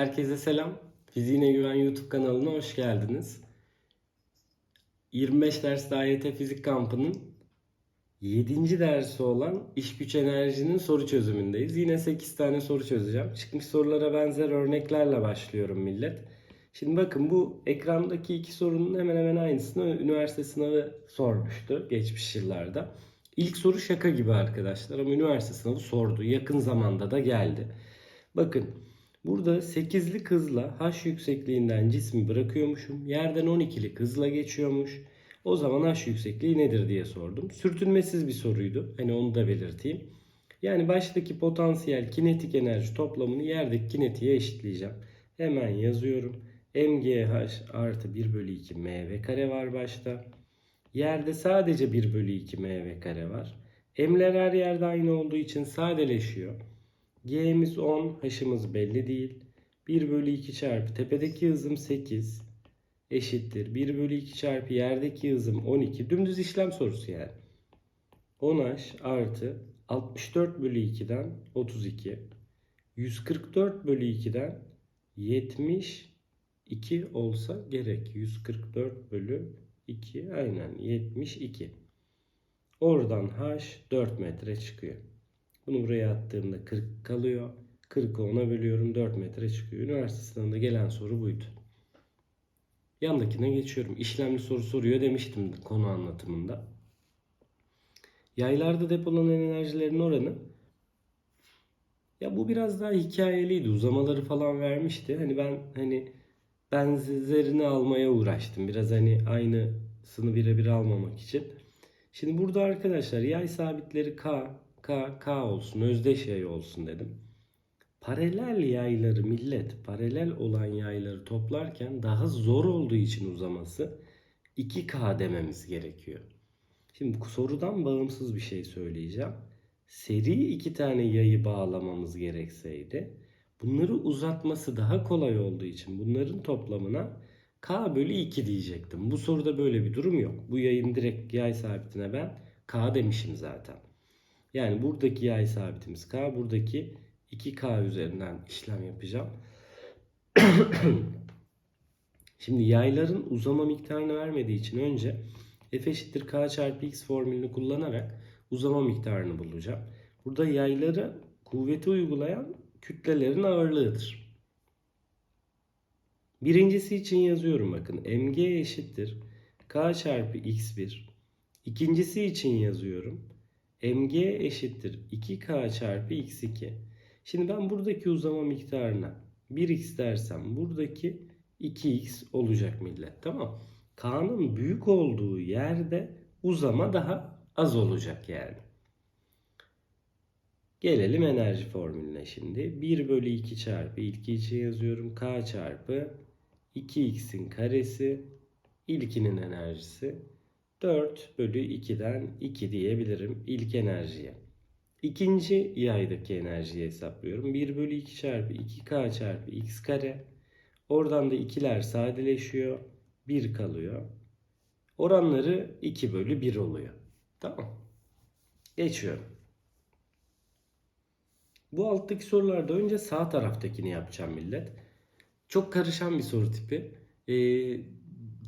Herkese selam. Fiziğine Güven YouTube kanalına hoş geldiniz. 25 ders AYT Fizik Kampı'nın 7. dersi olan iş güç enerjinin soru çözümündeyiz. Yine 8 tane soru çözeceğim. Çıkmış sorulara benzer örneklerle başlıyorum millet. Şimdi bakın bu ekrandaki iki sorunun hemen hemen aynısını üniversite sınavı sormuştu geçmiş yıllarda. İlk soru şaka gibi arkadaşlar ama üniversite sınavı sordu. Yakın zamanda da geldi. Bakın burada 8'lik hızla h yüksekliğinden cismi bırakıyormuşum. Yerden 12'lik hızla geçiyormuş. O zaman h yüksekliği nedir diye sordum. Sürtünmesiz bir soruydu. Hani onu da belirteyim. Yani baştaki potansiyel kinetik enerji toplamını yerdeki kinetiğe eşitleyeceğim. Hemen yazıyorum. mgh artı 1 bölü 2 mv kare var başta. Yerde sadece 1 bölü 2 mv kare var. M'ler her yerde aynı olduğu için sadeleşiyor. G'miz 10, H'ımız belli değil. 1 bölü 2 çarpı tepedeki hızım 8 eşittir. 1 bölü 2 çarpı yerdeki hızım 12. Dümdüz işlem sorusu yani. 10H artı 64 bölü 2'den 32. 144 bölü 2'den 72 olsa gerek. 144 bölü 2 aynen 72. Oradan H 4 metre çıkıyor. Bunu buraya attığımda 40 kalıyor. 40'ı 10'a bölüyorum 4 metre çıkıyor. Üniversite sınavında gelen soru buydu. Yandakine geçiyorum. İşlemli soru soruyor demiştim konu anlatımında. Yaylarda depolanan enerjilerin oranı ya bu biraz daha hikayeliydi. Uzamaları falan vermişti. Hani ben hani benzerini almaya uğraştım. Biraz hani aynısını birebir almamak için. Şimdi burada arkadaşlar yay sabitleri K, K, K olsun, özdeş yay olsun dedim. Paralel yayları millet, paralel olan yayları toplarken daha zor olduğu için uzaması 2K dememiz gerekiyor. Şimdi sorudan bağımsız bir şey söyleyeceğim. Seri iki tane yayı bağlamamız gerekseydi bunları uzatması daha kolay olduğu için bunların toplamına K bölü 2 diyecektim. Bu soruda böyle bir durum yok. Bu yayın direkt yay sabitine ben K demişim zaten. Yani buradaki yay sabitimiz K, buradaki 2K üzerinden işlem yapacağım. Şimdi yayların uzama miktarını vermediği için önce F eşittir K çarpı X formülünü kullanarak uzama miktarını bulacağım. Burada yayları kuvveti uygulayan kütlelerin ağırlığıdır. Birincisi için yazıyorum bakın. mg eşittir k çarpı x1. İkincisi için yazıyorum. Mg eşittir 2k çarpı x2. Şimdi ben buradaki uzama miktarına 1x dersem buradaki 2x olacak millet. Tamam. K'nın büyük olduğu yerde uzama daha az olacak yani. Gelelim enerji formülüne şimdi. 1 bölü 2 çarpı ilk için yazıyorum. K çarpı 2x'in karesi ilkinin enerjisi 4 bölü 2'den 2 diyebilirim ilk enerjiye. İkinci yaydaki enerjiyi hesaplıyorum. 1 bölü 2 çarpı 2k çarpı x kare. Oradan da ikiler sadeleşiyor. 1 kalıyor. Oranları 2 bölü 1 oluyor. Tamam. Geçiyorum. Bu alttaki sorularda önce sağ taraftakini yapacağım millet. Çok karışan bir soru tipi. Ee,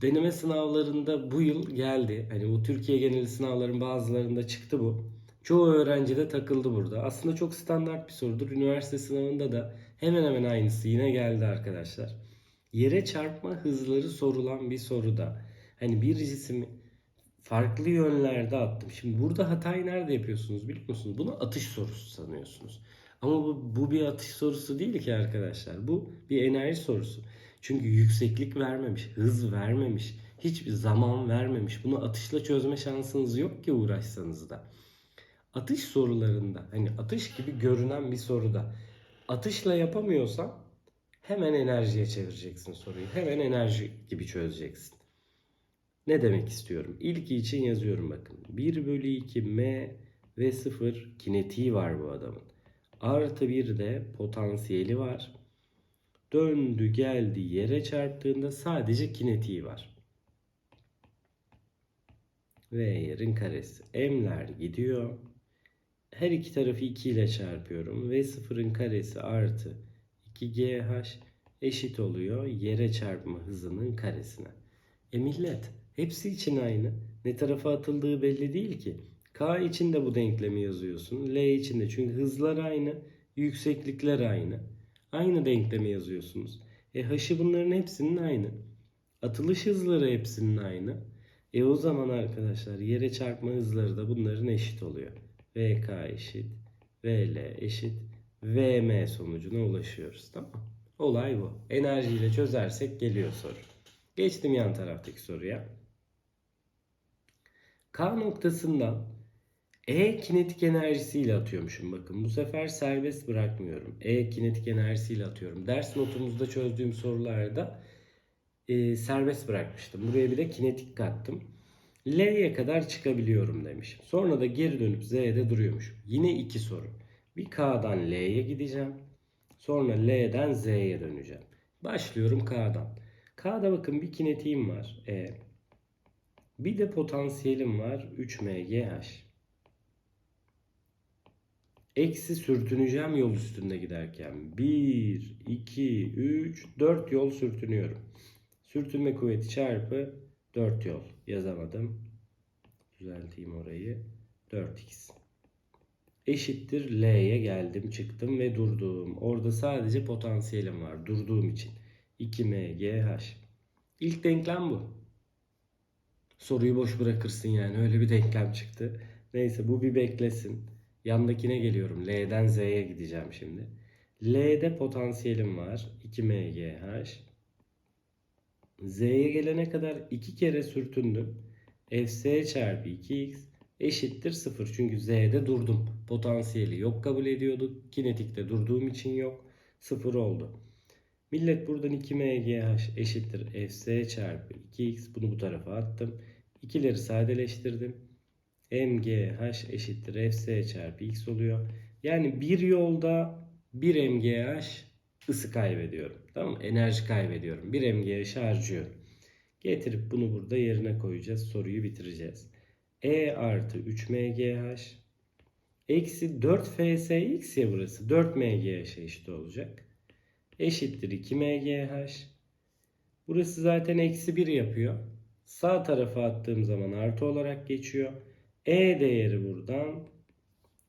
deneme sınavlarında bu yıl geldi. Hani bu Türkiye geneli sınavların bazılarında çıktı bu. Çoğu öğrenci de takıldı burada. Aslında çok standart bir sorudur. Üniversite sınavında da hemen hemen aynısı yine geldi arkadaşlar. Yere çarpma hızları sorulan bir soruda. Hani bir cismi farklı yönlerde attım. Şimdi burada hatayı nerede yapıyorsunuz biliyor musunuz? Bunu atış sorusu sanıyorsunuz. Ama bu, bu bir atış sorusu değil ki arkadaşlar. Bu bir enerji sorusu. Çünkü yükseklik vermemiş, hız vermemiş, hiçbir zaman vermemiş. Bunu atışla çözme şansınız yok ki uğraşsanız da. Atış sorularında hani atış gibi görünen bir soruda atışla yapamıyorsan hemen enerjiye çevireceksin soruyu. Hemen enerji gibi çözeceksin. Ne demek istiyorum? İlki için yazıyorum bakın. 1 bölü 2 m ve 0 kinetiği var bu adamın. Artı bir de potansiyeli var. Döndü geldi yere çarptığında sadece kinetiği var. V yerin karesi. M'ler gidiyor. Her iki tarafı 2 ile çarpıyorum. V sıfırın karesi artı 2GH eşit oluyor yere çarpma hızının karesine. E millet hepsi için aynı. Ne tarafa atıldığı belli değil ki. K için de bu denklemi yazıyorsun. L için de çünkü hızlar aynı, yükseklikler aynı. Aynı denklemi yazıyorsunuz. E h'ı bunların hepsinin aynı. Atılış hızları hepsinin aynı. E o zaman arkadaşlar yere çarpma hızları da bunların eşit oluyor. VK eşit, VL eşit, VM sonucuna ulaşıyoruz. Tamam Olay bu. Enerjiyle çözersek geliyor soru. Geçtim yan taraftaki soruya. K noktasından E kinetik enerjisiyle atıyormuşum bakın. Bu sefer serbest bırakmıyorum. E kinetik enerjisiyle atıyorum. Ders notumuzda çözdüğüm sorularda e, serbest bırakmıştım. Buraya bir de kinetik kattım. L'ye kadar çıkabiliyorum demiş. Sonra da geri dönüp Z'de duruyormuş. Yine iki soru. Bir K'dan L'ye gideceğim. Sonra L'den Z'ye döneceğim. Başlıyorum K'dan. K'da bakın bir kinetiğim var. E. Bir de potansiyelim var. 3mgh. Eksi sürtüneceğim yol üstünde giderken. 1, 2, 3, 4 yol sürtünüyorum. Sürtünme kuvveti çarpı 4 yol. Yazamadım. Düzelteyim orayı. 4x. Eşittir L'ye geldim çıktım ve durdum. Orada sadece potansiyelim var durduğum için. 2mgh. İlk denklem bu. Soruyu boş bırakırsın yani öyle bir denklem çıktı. Neyse bu bir beklesin. Yandakine geliyorum. L'den Z'ye gideceğim şimdi. L'de potansiyelim var. 2mgh. Z'ye gelene kadar iki kere sürtündüm. Fs çarpı 2x eşittir 0. Çünkü Z'de durdum. Potansiyeli yok kabul ediyorduk. Kinetikte durduğum için yok. 0 oldu. Millet buradan 2mgh eşittir fs çarpı 2x. Bunu bu tarafa attım. İkileri sadeleştirdim. Mgh eşittir fs çarpı x oluyor. Yani bir yolda 1 mgh ısı kaybediyorum. Tamam mı? Enerji kaybediyorum. 1 mgh harcıyorum. Getirip bunu burada yerine koyacağız. Soruyu bitireceğiz. E artı 3 mgh eksi 4 fsx ya burası. 4 mgh eşit olacak. Eşittir 2 mgh. Burası zaten eksi 1 yapıyor. Sağ tarafa attığım zaman artı olarak geçiyor. E değeri buradan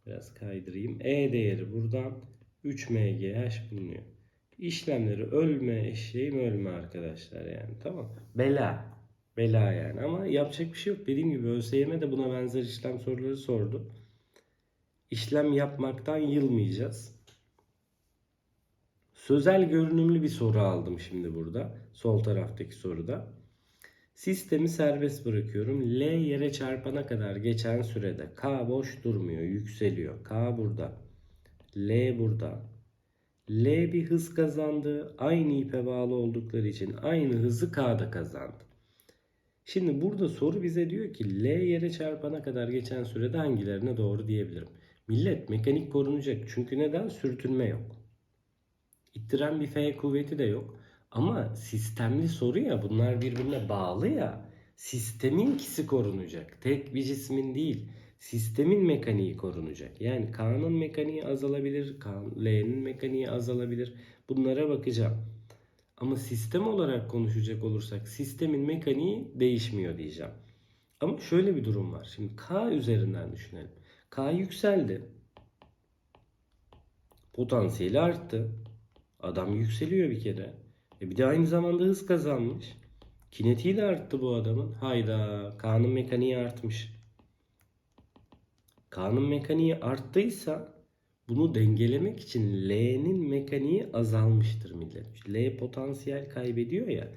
biraz kaydırayım. E değeri buradan 3 mgh bulunuyor. İşlemleri ölme eşeğim ölme arkadaşlar yani tamam. Bela. Bela yani ama yapacak bir şey yok. Dediğim gibi ÖSYM de buna benzer işlem soruları sordu. İşlem yapmaktan yılmayacağız. Sözel görünümlü bir soru aldım şimdi burada. Sol taraftaki soruda. Sistemi serbest bırakıyorum. L yere çarpana kadar geçen sürede K boş durmuyor, yükseliyor. K burada. L burada. L bir hız kazandı. Aynı ipe bağlı oldukları için aynı hızı K'da kazandı. Şimdi burada soru bize diyor ki L yere çarpana kadar geçen sürede hangilerine doğru diyebilirim. Millet mekanik korunacak. Çünkü neden? Sürtünme yok. İttiren bir F kuvveti de yok. Ama sistemli soru ya bunlar birbirine bağlı ya. Sisteminkisi korunacak. Tek bir cismin değil. Sistemin mekaniği korunacak. Yani K'nın mekaniği azalabilir. L'nin mekaniği azalabilir. Bunlara bakacağım. Ama sistem olarak konuşacak olursak sistemin mekaniği değişmiyor diyeceğim. Ama şöyle bir durum var. Şimdi K üzerinden düşünelim. K yükseldi. Potansiyeli arttı. Adam yükseliyor bir kere. E bir de aynı zamanda hız kazanmış. Kinetiği de arttı bu adamın. Hayda. K'nın mekaniği artmış. K'nın mekaniği arttıysa bunu dengelemek için L'nin mekaniği azalmıştır millet. L potansiyel kaybediyor ya.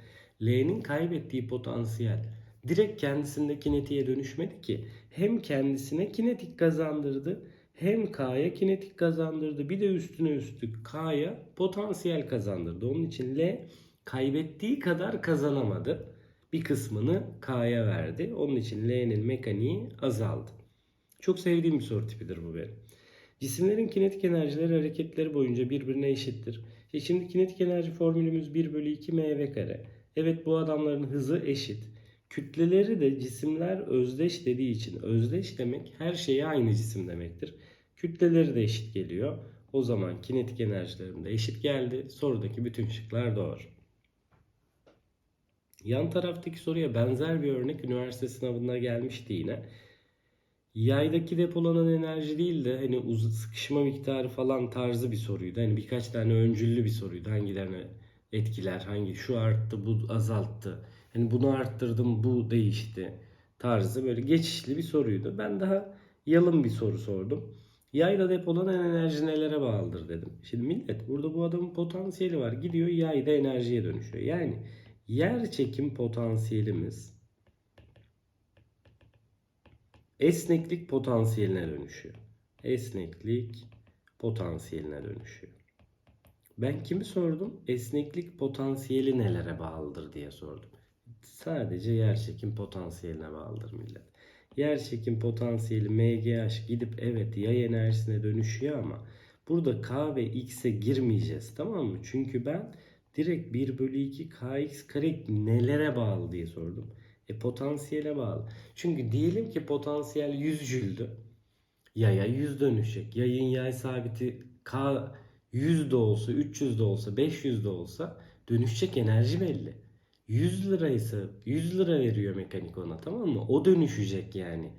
L'nin kaybettiği potansiyel direkt kendisinde kinetiğe dönüşmedi ki. Hem kendisine kinetik kazandırdı hem K'ya kinetik kazandırdı. Bir de üstüne üstlük K'ya potansiyel kazandırdı. Onun için L kaybettiği kadar kazanamadı. Bir kısmını K'ya verdi. Onun için L'nin mekaniği azaldı. Çok sevdiğim bir soru tipidir bu benim. Cisimlerin kinetik enerjileri hareketleri boyunca birbirine eşittir. E şimdi kinetik enerji formülümüz 1 bölü 2 mv kare. Evet bu adamların hızı eşit. Kütleleri de cisimler özdeş dediği için özdeş demek her şeye aynı cisim demektir. Kütleleri de eşit geliyor. O zaman kinetik enerjilerim de eşit geldi. Sorudaki bütün şıklar doğru. Yan taraftaki soruya benzer bir örnek üniversite sınavında gelmişti yine. Yaydaki depolanan enerji değil de hani uz- sıkışma miktarı falan tarzı bir soruydu. Hani birkaç tane öncüllü bir soruydu. Hangilerine etkiler, hangi şu arttı, bu azalttı. Hani bunu arttırdım, bu değişti tarzı böyle geçişli bir soruydu. Ben daha yalın bir soru sordum. Yayda depolanan enerji nelere bağlıdır dedim. Şimdi millet burada bu adamın potansiyeli var. Gidiyor yayda enerjiye dönüşüyor. Yani yer çekim potansiyelimiz esneklik potansiyeline dönüşüyor. Esneklik potansiyeline dönüşüyor. Ben kimi sordum? Esneklik potansiyeli nelere bağlıdır diye sordum. Sadece yerçekim potansiyeline bağlıdır millet. Yerçekim potansiyeli MGH gidip evet yay enerjisine dönüşüyor ama burada K ve X'e girmeyeceğiz tamam mı? Çünkü ben direkt 1 bölü 2 KX kare nelere bağlı diye sordum. E potansiyele bağlı. Çünkü diyelim ki potansiyel 100 jüldü. Yaya 100 dönüşecek. Yayın yay sabiti K 100 de olsa, 300 de olsa, 500 de olsa dönüşecek enerji belli. 100 liraysa 100 lira veriyor mekanik ona tamam mı? O dönüşecek yani.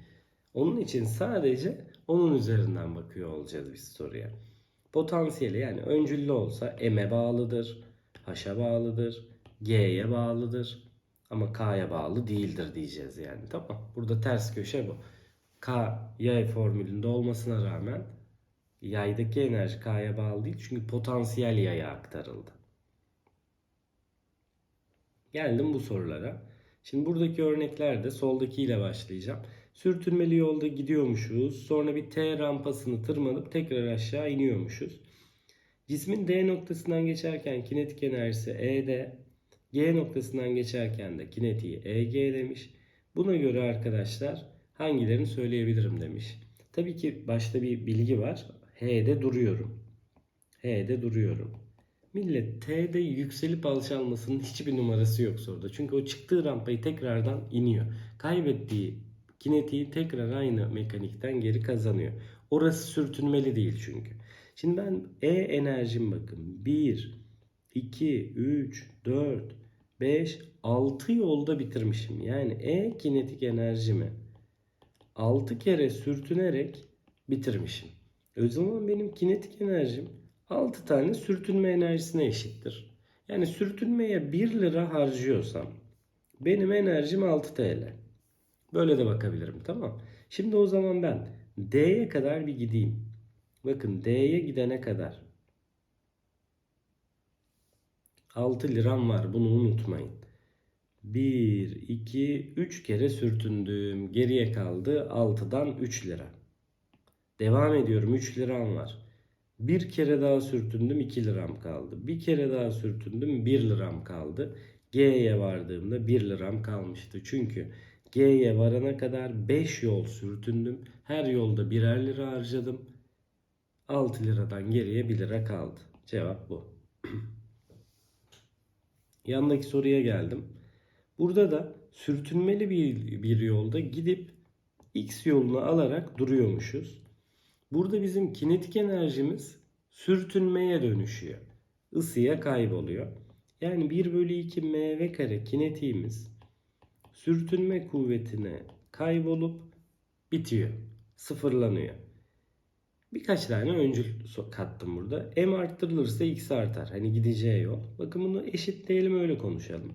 Onun için sadece onun üzerinden bakıyor olacağız biz soruya. Potansiyeli yani öncüllü olsa M'e bağlıdır, H'a bağlıdır, G'ye bağlıdır. Ama K'ya bağlı değildir diyeceğiz yani. Tamam. Burada ters köşe bu. K yay formülünde olmasına rağmen yaydaki enerji K'ya bağlı değil. Çünkü potansiyel yaya aktarıldı. Geldim bu sorulara. Şimdi buradaki örneklerde soldakiyle başlayacağım. Sürtünmeli yolda gidiyormuşuz. Sonra bir T rampasını tırmanıp tekrar aşağı iniyormuşuz. Cismin D noktasından geçerken kinetik enerjisi ED, G noktasından geçerken de kinetiği EG demiş. Buna göre arkadaşlar hangilerini söyleyebilirim demiş. Tabii ki başta bir bilgi var. H'de duruyorum. H'de duruyorum. Millet T'de yükselip alçalmasının hiçbir numarası yok soruda. Çünkü o çıktığı rampayı tekrardan iniyor. Kaybettiği kinetiği tekrar aynı mekanikten geri kazanıyor. Orası sürtünmeli değil çünkü. Şimdi ben E enerjim bakın. 1, 2, 3, 4, 5, 6 yolda bitirmişim. Yani E kinetik enerjimi 6 kere sürtünerek bitirmişim. O zaman benim kinetik enerjim 6 tane sürtünme enerjisine eşittir. Yani sürtünmeye 1 lira harcıyorsam benim enerjim 6 TL. Böyle de bakabilirim tamam. Şimdi o zaman ben D'ye kadar bir gideyim. Bakın D'ye gidene kadar 6 liram var bunu unutmayın. 1, 2, 3 kere sürtündüm. Geriye kaldı 6'dan 3 lira. Devam ediyorum 3 liram var. Bir kere daha sürtündüm 2 liram kaldı. Bir kere daha sürtündüm 1 liram kaldı. G'ye vardığımda 1 liram kalmıştı. Çünkü G'ye varana kadar 5 yol sürtündüm. Her yolda birer lira harcadım. 6 liradan geriye 1 lira kaldı. Cevap bu. Yandaki soruya geldim. Burada da sürtünmeli bir, bir yolda gidip X yolunu alarak duruyormuşuz. Burada bizim kinetik enerjimiz sürtünmeye dönüşüyor. Isıya kayboluyor. Yani 1 bölü 2 mv kare kinetiğimiz sürtünme kuvvetine kaybolup bitiyor. Sıfırlanıyor. Birkaç tane öncül kattım burada. M arttırılırsa X artar. Hani gideceği yol. Bakın bunu eşitleyelim öyle konuşalım.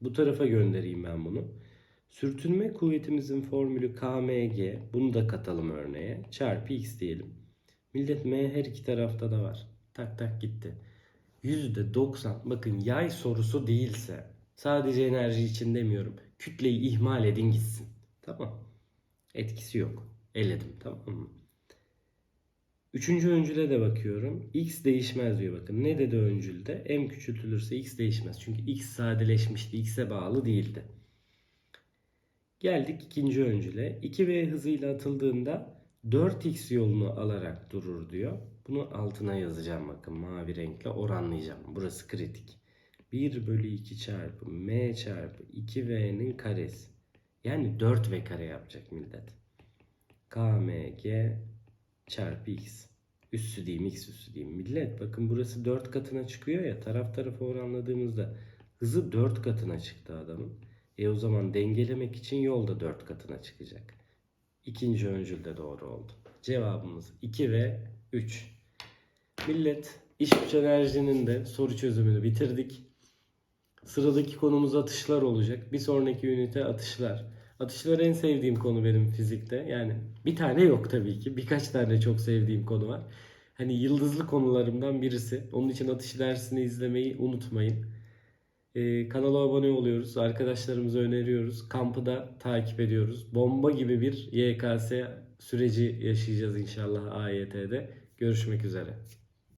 Bu tarafa göndereyim ben bunu. Sürtünme kuvvetimizin formülü KMG. Bunu da katalım örneğe. Çarpı X diyelim. Millet M her iki tarafta da var. Tak tak gitti. %90 bakın yay sorusu değilse sadece enerji için demiyorum. Kütleyi ihmal edin gitsin. Tamam. Etkisi yok. Eledim tamam mı? Üçüncü öncüle de bakıyorum. X değişmez diyor bakın. Ne dedi öncülde? M küçültülürse X değişmez. Çünkü X sadeleşmişti. X'e bağlı değildi. Geldik ikinci öncüle. 2V hızıyla atıldığında 4x yolunu alarak durur diyor. Bunu altına yazacağım bakın mavi renkle oranlayacağım. Burası kritik. 1 bölü 2 çarpı m çarpı 2v'nin karesi. Yani 4v kare yapacak millet. KMG çarpı x. Üssü diyeyim x üssü diyeyim. Millet bakın burası 4 katına çıkıyor ya taraf tarafa oranladığımızda hızı 4 katına çıktı adamın. E o zaman dengelemek için yol da 4 katına çıkacak. İkinci öncül de doğru oldu. Cevabımız 2 ve 3. Millet iş güç enerjinin de soru çözümünü bitirdik. Sıradaki konumuz atışlar olacak. Bir sonraki ünite atışlar. Atışlar en sevdiğim konu benim fizikte. Yani bir tane yok tabii ki. Birkaç tane çok sevdiğim konu var. Hani yıldızlı konularımdan birisi. Onun için atış dersini izlemeyi unutmayın. Ee, kanala abone oluyoruz. Arkadaşlarımıza öneriyoruz. Kampı da takip ediyoruz. Bomba gibi bir YKS süreci yaşayacağız inşallah AYT'de. Görüşmek üzere.